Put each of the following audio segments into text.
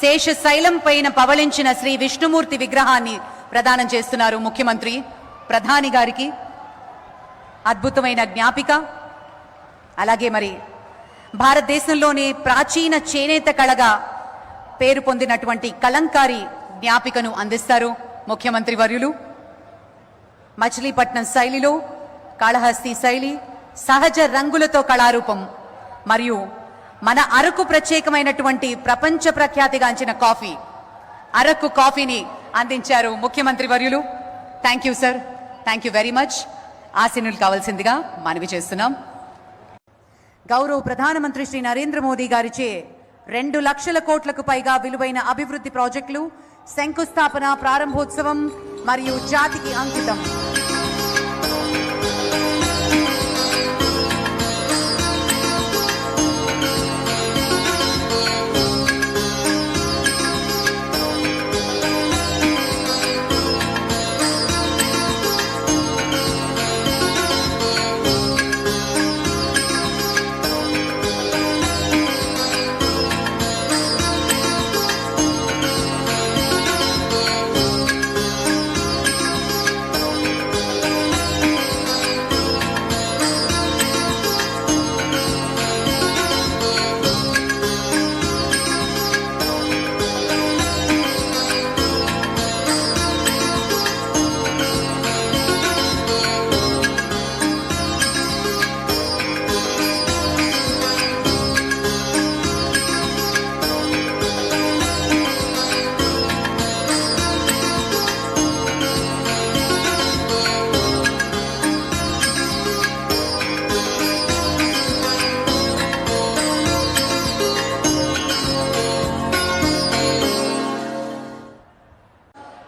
శేషశైలం పైన పవళించిన శ్రీ విష్ణుమూర్తి విగ్రహాన్ని ప్రదానం చేస్తున్నారు ముఖ్యమంత్రి. ప్రధాని గారికి అద్భుతమైన జ్ఞాపిక. అలాగే మరి భారతదేశంలోని ప్రాచీన చేనేత కళగా పేరు పొందినటువంటి కలంకారి జ్ఞాపికను అందిస్తారు ముఖ్యమంత్రి వర్యులు. మచిలీపట్నం శైలిలో కాళహస్తి శైలి సహజ రంగులతో కళారూపం మరియు మన అరకు ప్రత్యేకమైనటువంటి ప్రపంచ ప్రఖ్యాతిగాంచిన కాఫీ. అరకు కాఫీని అందించారు ముఖ్యమంత్రి వర్యులు. Thank you sir thank you very much ఆశీనులు కావాల్సిందిగా మనవి చేస్తున్నాం. గౌరవ ప్రధానమంత్రి శ్రీ నరేంద్ర మోదీ గారిచే రెండు లక్షల కోట్లకు పైగా విలువైన అభివృద్ధి ప్రాజెక్టులు శంకుస్థాపన ప్రారంభోత్సవం మరియు జాతికి అంకితం.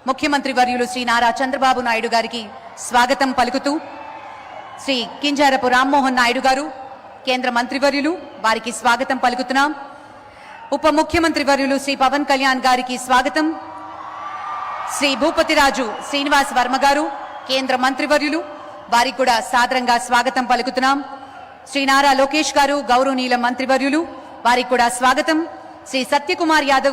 ముఖ్యమంత్రి వర్యులు శ్రీ నారా చంద్రబాబు నాయుడు గారికి స్వాగతం పలుకుతూ శ్రీ కింజారపు రామ్మోహన్ నాయుడు గారు కేంద్ర మంత్రివర్యులు వారికి స్వాగతం పలుకుతున్నాం. ఉప ముఖ్యమంత్రి వర్యులు శ్రీ పవన్ కళ్యాణ్ గారికి స్వాగతం. శ్రీ భూపతిరాజు శ్రీనివాస్ వర్మ గారు కేంద్ర మంత్రివర్యులు వారికి కూడా సాదరంగా స్వాగతం పలుకుతున్నాం. శ్రీ నారా లోకేష్ గారు గౌరవనీయుల మంత్రివర్యులు వారికి కూడా స్వాగతం. శ్రీ సత్యకుమార్ యాదవ్